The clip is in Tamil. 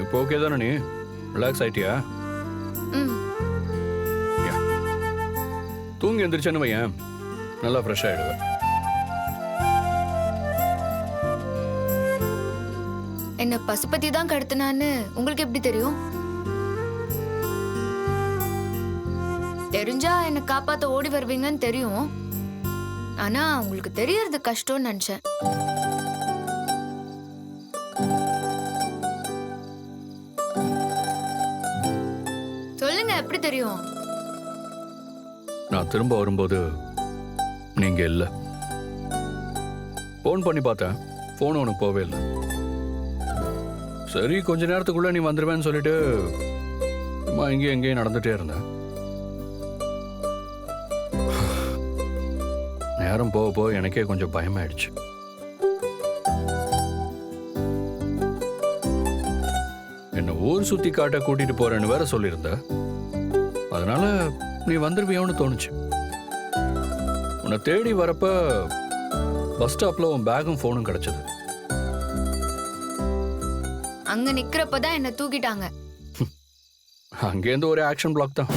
இப்போ ஓகே தானே நீ? ரிலாக்ஸ் ஆயிட்டியா? ம். தூங்கி எந்திரிச்சேன்னு வையேன். நல்லா ஃப்ரெஷ் ஆயிடுவேன் என்ன பசுபதி தான் கடத்தினான்னு உங்களுக்கு எப்படி தெரியும்? தெரிஞ்சா என்ன காப்பாத்த ஓடி வருவீங்கன்னு தெரியும். ஆனா உங்களுக்கு தெரியறது கஷ்டம்னு நினைச்சேன். சொல்லுங்க எப்படி தெரியும்? நான் திரும்ப வரும்போது நீங்க இல்ல. ஃபோன் பண்ணி பார்த்தேன். ஃபோன் உனக்கு போவே இல்லை. சரி கொஞ்ச நேரத்துக்குள்ள நீ வந்துருவேன்னு சொல்லிட்டு சும்மா இங்கேயும் எங்கேயும் நடந்துட்டே இருந்தேன். நேரம் போக போக எனக்கே கொஞ்சம் பயமாயிடுச்சு. என்ன ஊர் சுத்தி காட்ட கூட்டிட்டு போறேன்னு வேற சொல்லியிருந்தேன் அதனால நீ வந்துருவியோன்னு தோணுச்சு. உன்னை தேடி வரப்ப பஸ் ஸ்டாப்ல உன் பேகும் ஃபோனும் கிடைச்சது. அங்க நிக்கிறப்பதான் என்ன தூக்கிட்டாங்க. அங்கேருந்து ஒரு ஆக்ஷன் பிளாக் தான்.